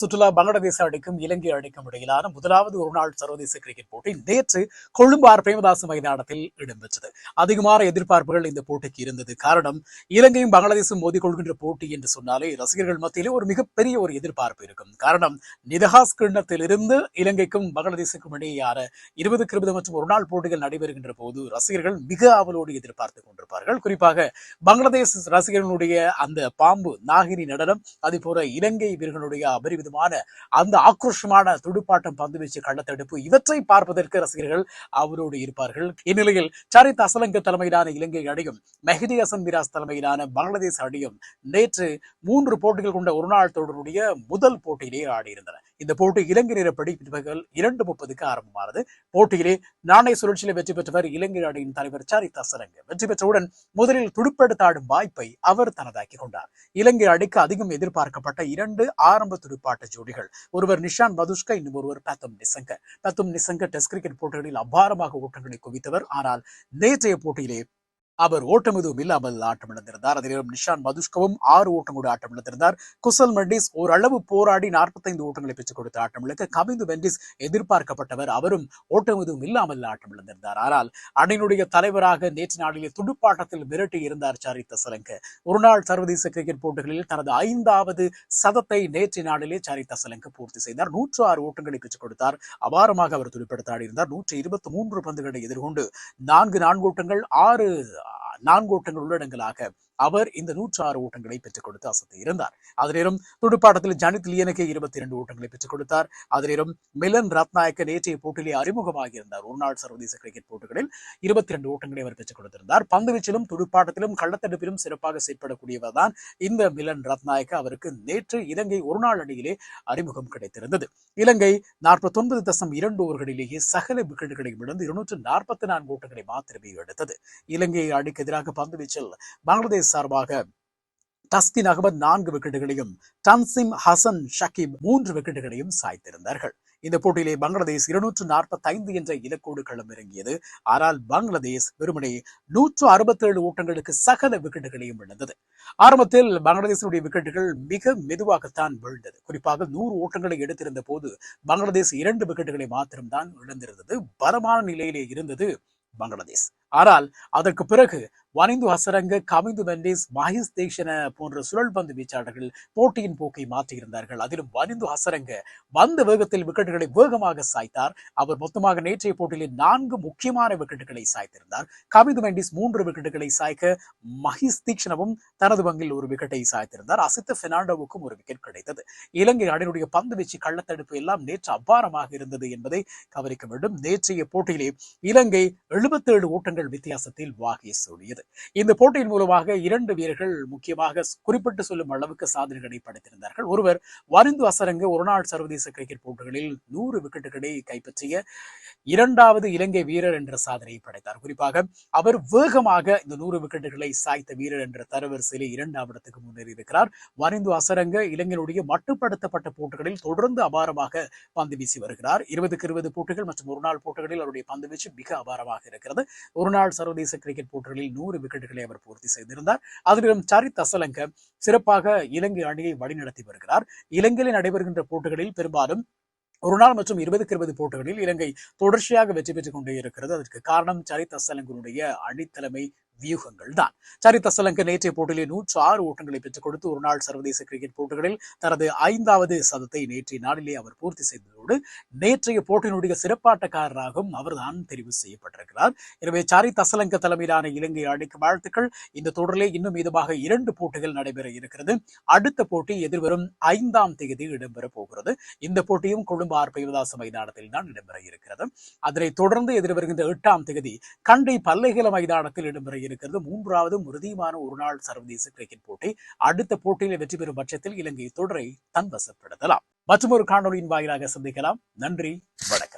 சுற்றுலா பங்களாதேச அணிக்கும் இலங்கை அணிக்கும் இடையிலான முதலாவது ஒருநாள் சர்வதேச கிரிக்கெட் போட்டி நேற்று கொழும்பார் பிரேமதாச மைதானத்தில் இடம்பெற்றது. அதிகமான எதிர்பார்ப்புகள் இந்த போட்டிக்கு இருந்தது. காரணம் இலங்கையும் பங்களாதேசும் மோதிக்கொள்கின்ற போட்டி என்று சொன்னாலே ரசிகர்கள் மத்தியிலே ஒரு மிகப்பெரிய ஒரு எதிர்பார்ப்பு இருக்கும். காரணம் நிதஹாஸ் கிண்ணத்தில் இருந்து இலங்கைக்கும் பங்களாதேசுக்கும் இடையேயான இருபதுக்கு இருபது மற்றும் ஒரு நாள் போட்டிகள் நடைபெறுகின்ற போது ரசிகர்கள் மிக ஆவலோடு எதிர்பார்த்துக் கொண்டிருப்பார்கள். குறிப்பாக பங்களாதேஷ் ரசிகர்களுடைய அந்த பாம்பு நாகினி நடனம் அதே போல இலங்கை வீரர்களுடைய விதமான அந்த ஆக்ரோஷமான துடுப்பாட்டம் பந்து வீச்சு கள்ளத்தடுப்பு இவற்றை பார்ப்பதற்கு ரசிகர்கள் அவரோடு இருப்பார்கள். இந்நிலையில் சரித் அசலங்க தலைமையிலான இலங்கை அணியும் மெஹதி ஹசன் மிராஸ் தலைமையிலான பங்களாதேஷ் அணியும் நேற்று மூன்று போட்டிகள் கொண்ட ஒருநாள் தொடருடைய முதல் போட்டியிலே ஆடியிருந்தன. இந்த போட்டி இலங்கை நேரப்படி பிற்பகல் இரண்டு முப்பதுக்கு ஆரம்பமானது. போட்டியிலே நாணய சுழற்சியில் வெற்றி பெற்றவர் இலங்கை அணியின் தலைவர் சரித் அசரங்க வெற்றி பெற்றவுடன் முதலில் துடுப்பெடுத்து ஆடும் வாய்ப்பை அவர் தனதாக்கிக் கொண்டார். இலங்கை அணிக்கு அதிகம் எதிர்பார்க்கப்பட்ட இரண்டு ஆரம்ப துடுப்பாட்ட ஜோடிகள். ஒருவர் நிஷான் மதுஷ்கா இன்னும் ஒருவர் பத்தும் நிசங்க பத்தும் நிசங்க டெஸ்ட் கிரிக்கெட் போட்டிகளில் அபாரமாக ஓட்டங்களை குவித்தவர். ஆனால் நேற்றைய போட்டியிலே அவர் ஓட்டம் எதுவும் இல்லாமல் ஆட்டமிழந்திருந்தார். அதே நேரம் நிஷான் மதுஷ்கவும் ஆறு ஓட்டங்களோடு ஆட்டமிழந்திருந்தார். குசல் மெண்டிஸ் ஓரளவு போராடி நாற்பத்தைந்து ஓட்டங்களை பெற்றுக் கொடுத்த ஆட்டமிழக்க கவிந்து மெண்டிஸ் எதிர்பார்க்கப்பட்டவர். அவரும் ஓட்டம் எதுவும் இல்லாமல் ஆட்டமிழந்திருந்தார். ஆனால் அணியினுடைய தலைவராக நேற்று நாளிலே துடுப்பாட்டத்தில் மிரட்டி இருந்தார் சாரித்த சலங்க. ஒருநாள் சர்வதேச கிரிக்கெட் போட்டிகளில் தனது ஐந்தாவது சதத்தை நேற்று நாளிலே சாரித்த சலங்க பூர்த்தி செய்தார். நூற்று ஆறு ஓட்டங்களை பெற்றுக் கொடுத்தார். அபாரமாக அவர் துடுப்பெடுத்தாடி இருந்தார். நூற்றி இருபத்தி மூன்று பந்துகளை எதிர்கொண்டு நான்கு நான்கு ஓட்டங்கள் ஆறு நான்கு ஓட்டங்கள் உள்ளடங்கலாக அவர் இந்த நூற்று ஆறு ஓட்டங்களை பெற்றுக் கொடுத்து அசத்தி இருந்தார். அதிலும் துடுப்பாட்டத்தில் ஜனித் லியனுக்கு இருபத்தி இரண்டு ஓட்டங்களை பெற்றுக் கொடுத்தார். அதிலும் மிலன் ரத்நாயக்க நேற்றைய போட்டியிலே அறிமுகமாக இருந்தார் ஒருநாள் சர்வதேச கிரிக்கெட் போட்டிகளில் இருபத்தி இரண்டு ஓட்டங்களை அவர் பெற்றுக் கொடுத்திருந்தார். பந்துவீச்சிலும் துடுப்பாட்டத்திலும் கள்ளத்தடுப்பிலும் சிறப்பாக செயற்படக்கூடியவர் தான் இந்த மிலன் ரத்நாயக்க. அவருக்கு நேற்று இலங்கை ஒருநாள் அணியிலே அறிமுகம் கிடைத்திருந்தது. இலங்கை நாற்பத்தி ஒன்பது தசம் இரண்டு ஓவர்களிலேயே சகல விக்கெட்டுகளையும் இழந்து இருநூற்று நாற்பத்தி நான்கு ஓட்டங்களை மாத்திரமே எடுத்தது. இலங்கை அணிக்கு எதிராக பந்துவீச்சில் பங்களாதேஷ் சார்பாக தஸ்கின் அகமது நான்கு விக்கெட்டுகளையும் டன்சிம் ஹசன் ஷக்கீப் மூன்று விக்கெட்டுகளையும் சாய்த்திருந்தார்கள். இந்த போட்டியிலே பங்களாதேஷ் இருநூற்று நாற்பத்தி ஐந்து என்ற இலக்கோடு களமிறங்கியது. ஆனால் பங்களாதேஷ் வெறுமனே நூற்று அறுபத்தேழு ஓட்டங்களுக்கு சகல விக்கெட்டுகளையும் இழந்தது ஆரம்பத்தில் பங்களாதேஷினுடைய விக்கெட்டுகள் மிக மெதுவாகத்தான் விழுந்தது. குறிப்பாக நூறு ஓட்டங்களை எடுத்திருந்த போது பங்களாதேஷ் இரண்டு விக்கெட்டுகளை மாத்திரம்தான் இழந்திருந்தது. பலமான நிலையிலே இருந்தது பங்களாதேஷ். ஆனால் அதற்கு பிறகு வனிந்து ஹசரங்க கமிந்து மெண்டிஸ் மஹிஸ் தேஷன போன்ற சுழல் பந்து வீச்சாளர்கள் போட்டியின் போக்கை மாற்றியிருந்தார்கள் அதிலும் வனிந்து ஹசரங்க வந்த வேகத்தில் விக்கெட்டுகளை வேகமாக சாய்த்தார். அவர் மொத்தமாக நேற்றைய போட்டியில் நான்கு முக்கியமான விக்கெட்டுகளை சாய்த்திருந்தார். கமிந்து மெண்டிஸ் மூன்று விக்கெட்டுகளை சாய்க்க மஹிஸ் தீக்ஷணவும் தனது பங்கில் ஒரு விக்கெட்டை சாய்த்திருந்தார். அசித்த பெர்னாண்டோவுக்கும் ஒரு விக்கெட் கிடைத்தது. இலங்கை அணியினுடைய பந்து வீச்சு கள்ளத்தடுப்பு எல்லாம் நேற்று அபாரமாக இருந்தது என்பதை கவனிக்க வேண்டும். நேற்றைய போட்டியிலே இலங்கை எழுபத்தேழு ஓட்டங்கள் வித்தியாசத்தில் வாகை சூடியது. இந்த போட்டியின் மூலமாக இரண்டு வீரர்கள் முக்கியமாக குறிப்பிட்டு சொல்லும் அளவுக்கு சாதனைகளை படைத்திருந்தார்கள். ஒருவர் வரிந்து அசரங்கு ஒருநாள் சர்வதேச கிரிக்கெட் போட்டிகளில் நூறு விக்கெட்டுகளை கைப்பற்றிய இரண்டாவது இலங்கை வீரர் என்ற சாதனையை படைத்தார். குறிப்பாக அவர் வேகமாக இந்த நூறு விக்கெட்டுகளை சாய்த்த வீரர் என்ற தரவரிசையிலே இரண்டாம் இடத்துக்கு முன்னேறி இருக்கிறார். வரிந்து அசரங்க இலங்கையினுடைய மட்டுப்படுத்தப்பட்ட போட்டிகளில் தொடர்ந்து அபாரமாக பந்து வீசி வருகிறார். இருபதுக்கு இருபது போட்டிகள் மற்றும் ஒருநாள் போட்டிகளில் அவருடைய பந்து வீச்சு மிக அபாரமாக இருக்கிறது. ஒருநாள் சர்வதேச கிரிக்கெட் போட்டிகளில் நூறு விக்கெட்டுகளை அவர் பூர்த்தி செய்திருந்தார். அதிலும் சரித் அசலங்க சிறப்பாக இலங்கை அணியை வழிநடத்தி வருகிறார். இலங்கையில் நடைபெறுகின்ற போட்டிகளில் பெரும்பாலும் ஒரு நாள் மற்றும் இருபதுக்கு இருபது போட்டிகளில் இலங்கை தொடர்ச்சியாக வெற்றி பெற்றுக் கொண்டே இருக்கிறது. அதற்கு காரணம் சரித் அசலங்கனுடைய அணித்தலைமை வியூகங்கள் தான் சரித் அசலங்க நேற்றைய போட்டியிலே நூற்று ஆறு ஓட்டங்களை பெற்றுக் கொடுத்து ஒரு நாள் சர்வதேச கிரிக்கெட் போட்டிகளில் தனது ஐந்தாவது சதத்தை நேற்றைய நாளிலே அவர் பூர்த்தி அவர்களோடு நேற்றைய போட்டியினுடைய சிறப்பாட்டக்காரராகவும் அவர்தான் தெரிவு செய்யப்பட்டிருக்கிறார். எனவே சாரி தசலங்க தலைமையிலான இலங்கை அணிக்கு வாழ்த்துக்கள். இந்த தொடரிலே இன்னும் இதுவாக இரண்டு போட்டிகள் நடைபெற இருக்கிறது. அடுத்த போட்டி எதிர்வரும் ஐந்தாம் தேதி இடம்பெற போகிறது. இந்த போட்டியும் கொழும்பு ஆர் பைவதாச மைதானத்தில் தான் இடம்பெற இருக்கிறது. அதனை தொடர்ந்து எதிர்வருகின்ற எட்டாம் தேதி கண்டை பல்லைகல மைதானத்தில் இடம்பெற இருக்கிறது. மூன்றாவது உறுதியுமான ஒருநாள் சர்வதேச கிரிக்கெட் போட்டி. அடுத்த போட்டியில் வெற்றி பெறும் பட்சத்தில் இலங்கை தொடரை தன்வசப்படுத்தலாம். மற்றொரு காணொலியின் வாயிலாக சந்திக்கலாம். நன்றி. வணக்கம்.